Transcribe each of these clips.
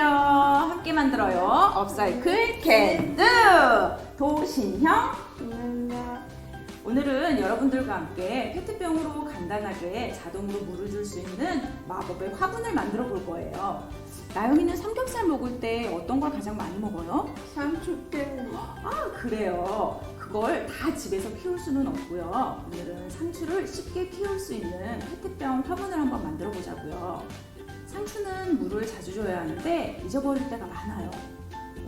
안녕하세요. 함께 만들어요. 업사이클 캔드 도신형. 오늘은 여러분들과 함께 페트병으로 간단하게 자동으로 물을 줄 수 있는 마법의 화분을 만들어 볼 거예요. 나영이는 삼겹살 먹을 때 어떤 걸 가장 많이 먹어요? 상추 아, 그래요. 그걸 다 집에서 키울 수는 없고요. 오늘은 상추를 쉽게 키울 수 있는 페트병 화분을 한번 만들어 보자고요. 상추는 물을 자주 줘야 하는데 잊어버릴 때가 많아요.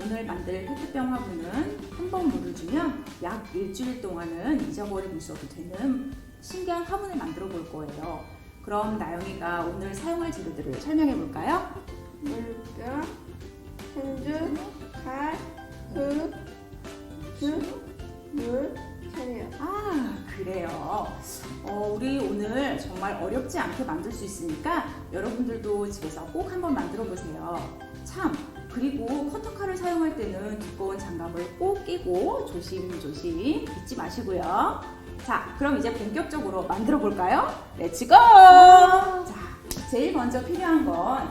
오늘 만들 페트병 화분은 한 번 물을 주면 약 일주일 동안은 잊어버리고 있어도 되는 신기한 화분을 만들어 볼 거예요. 그럼 나영이가 오늘 사용할 재료들을 설명해 볼까요? 물병, 핸드, 칼, 흙, 흙, 물, 차려. 아, 그래요. 어, 우리 오늘 정말 어렵지 않게 만들 수 있으니까 여러분들도 집에서 꼭 한번 만들어 보세요. 참, 그리고 커터칼을 사용할 때는 두꺼운 장갑을 꼭 끼고 조심조심 잊지 마시고요. 자, 그럼 이제 본격적으로 만들어 볼까요? 렛츠고! 자, 제일 먼저 필요한 건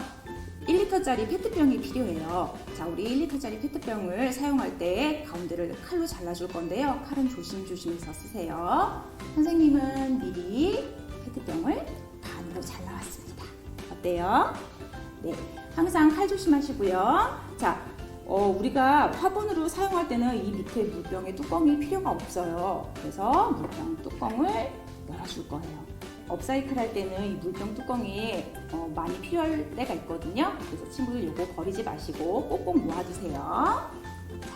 1리터짜리 페트병이 필요해요. 자, 우리 1리터짜리 페트병을 사용할 때 가운데를 칼로 잘라줄 건데요. 칼은 조심조심해서 쓰세요. 선생님은 미리 페트병을 반으로 잘라왔습니다. 어때요? 네, 항상 칼 조심하시고요. 자, 어, 우리가 화분으로 사용할 때는 이 밑에 물병에 뚜껑이 필요가 없어요. 그래서 물병 뚜껑을 열어줄 거예요. 업사이클 할 때는 이 물병 뚜껑이 어, 많이 필요할 때가 있거든요. 그래서 친구들 이거 버리지 마시고 꼭꼭 모아주세요. 자,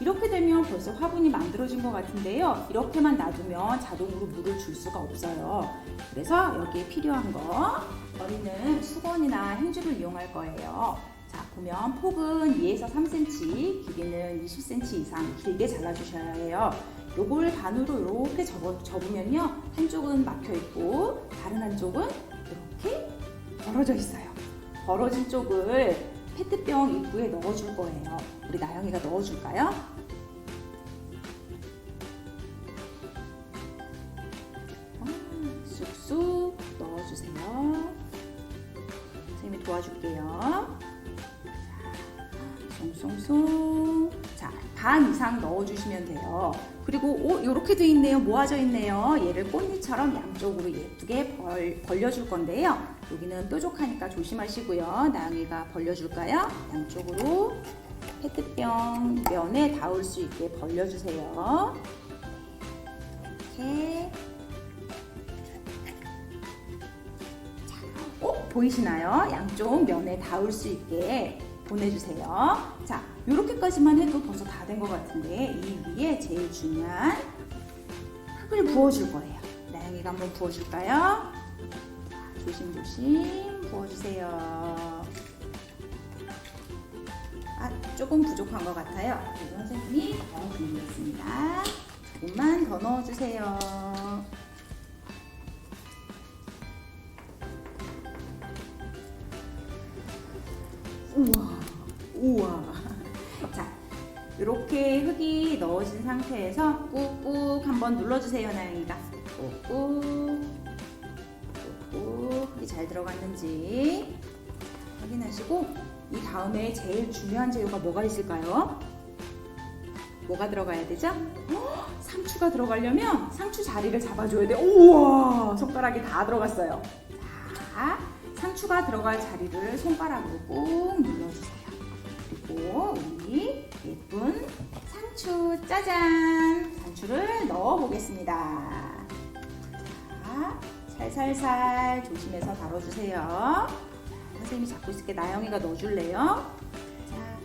이렇게 되면 벌써 화분이 만들어진 것 같은데요. 이렇게만 놔두면 자동으로 물을 줄 수가 없어요. 그래서 여기에 필요한 거 저희는 수건이나 행주를 이용할 거예요. 자, 보면 폭은 2에서 3cm, 길이는 20cm 이상 길게 잘라주셔야 해요. 요걸 반으로 이렇게 접어, 접으면요. 한쪽은 막혀 있고 다른 한쪽은 이렇게 벌어져 있어요. 벌어진 쪽을 페트병 입구에 넣어줄 거예요. 우리 나영이가 넣어줄까요? 자, 송송송. 자, 반 이상 넣어주시면 돼요. 그리고 오, 이렇게 돼 있네요. 모아져 있네요. 얘를 꽃잎처럼 양쪽으로 예쁘게 벌, 벌려줄 건데요. 여기는 뾰족하니까 조심하시고요. 나영이가 벌려줄까요? 양쪽으로 페트병 면에 닿을 수 있게 벌려주세요. 이렇게. 보이시나요? 양쪽 면에 닿을 수 있게 보내주세요. 자, 이렇게까지만 해도 벌써 다 된 것 같은데 이 위에 제일 중요한 흙을 부어줄 거예요. 나영이가 한번 부어줄까요? 자, 조심조심 부어주세요. 아, 조금 부족한 것 같아요. 그래서 선생님이 더 드리겠습니다. 조금만 더 넣어주세요. 우와, 우와. 자, 이렇게 흙이 넣어진 상태에서 꾹꾹 한번 눌러주세요, 나영이가. 꾹꾹, 꾹꾹 흙이 잘 들어갔는지 확인하시고 이 다음에 제일 중요한 재료가 뭐가 있을까요? 뭐가 들어가야 되죠? 헉, 상추가 들어가려면 상추 자리를 잡아줘야 돼. 우와, 손가락이 다 들어갔어요. 자, 상추가 들어갈 자리를 손가락으로 꾹 눌러주세요. 그리고 우리 예쁜 상추 짜잔! 상추를 넣어보겠습니다. 자, 살살살 조심해서 다뤄주세요. 선생님이 잡고 있을게 나영이가 넣어줄래요? 자,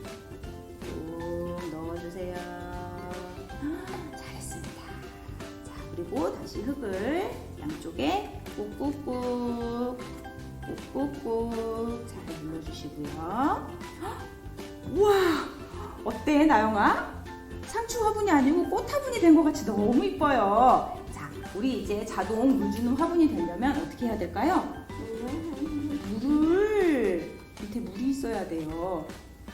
꾹 넣어주세요. 잘했습니다. 자, 그리고 다시 흙을 양쪽에 꾹꾹꾹 꾹꾹꾹 잘 눌러주시고요. 우와, 어때 나영아? 상추 화분이 아니고 꽃 화분이 된 것 같이 너무 이뻐요. 자, 우리 이제 자동 물 주는 화분이 되려면 어떻게 해야 될까요? 물을 밑에 물이 있어야 돼요.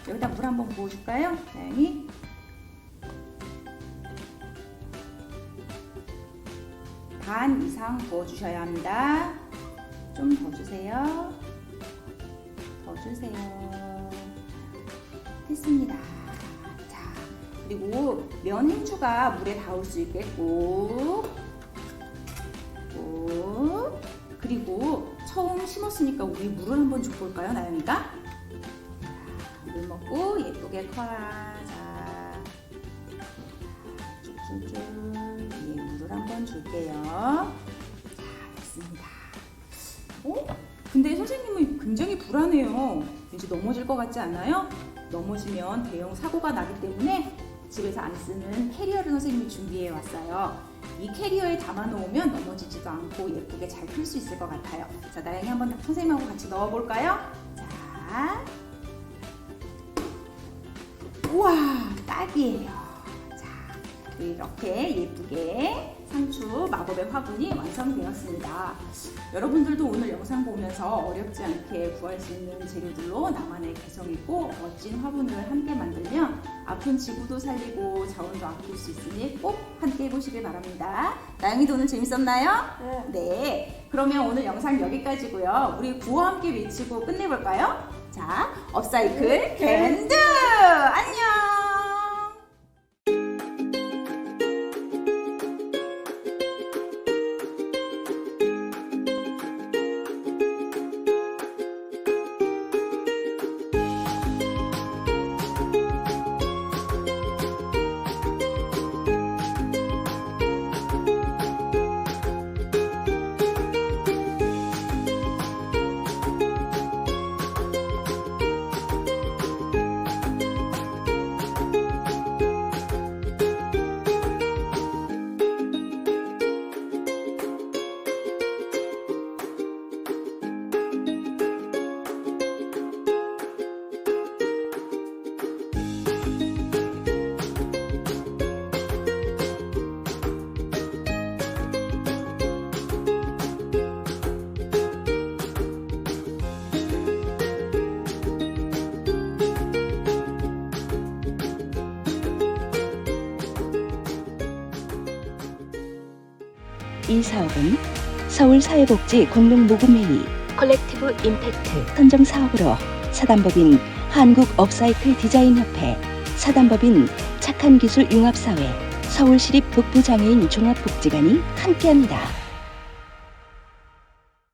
여기다 물 한번 부어줄까요, 나영이? 반 이상 부어주셔야 합니다. 좀 더 주세요. 더 주세요. 했습니다. 자, 그리고 면 행주가 물에 닿을 수 꾹, 꾹. 그리고 처음 심었으니까 우리 물을 한번 줘볼까요, 나영이가? 자, 물 먹고 예쁘게 커라. 자, 쭉쭉쭉 위에 물을 한번 줄게요. 어? 근데 선생님은 굉장히 불안해요. 왠지 넘어질 것 같지 않아요? 넘어지면 대형 사고가 나기 때문에 집에서 안 쓰는 캐리어를 선생님이 준비해 왔어요. 이 캐리어에 담아 놓으면 넘어지지도 않고 예쁘게 잘필수 있을 것 같아요. 자, 나영이 한번 선생님하고 같이 넣어 볼까요? 자. 우와, 딱이에요. 자, 이렇게 예쁘게 상추 마법의 화분이 완성되었습니다. 여러분들도 오늘 영상 보면서 어렵지 않게 구할 수 있는 재료들로 나만의 개성 있고 멋진 화분을 함께 만들면 아픈 지구도 살리고 자원도 아낄 수 있으니 꼭 함께 해보시길 바랍니다. 나영이도 오늘 재밌었나요? 네. 네. 그러면 오늘 영상 여기까지고요. 우리 구호 함께 외치고 끝내볼까요? 자, 업사이클 캔드! 안녕! 이 사업은 서울사회복지 공동모금회의 콜렉티브 임팩트 선정 사업으로 사단법인 한국업사이클 디자인협회 사단법인 착한 기술 융합사회 서울시립 북부장애인 종합복지관이 함께합니다.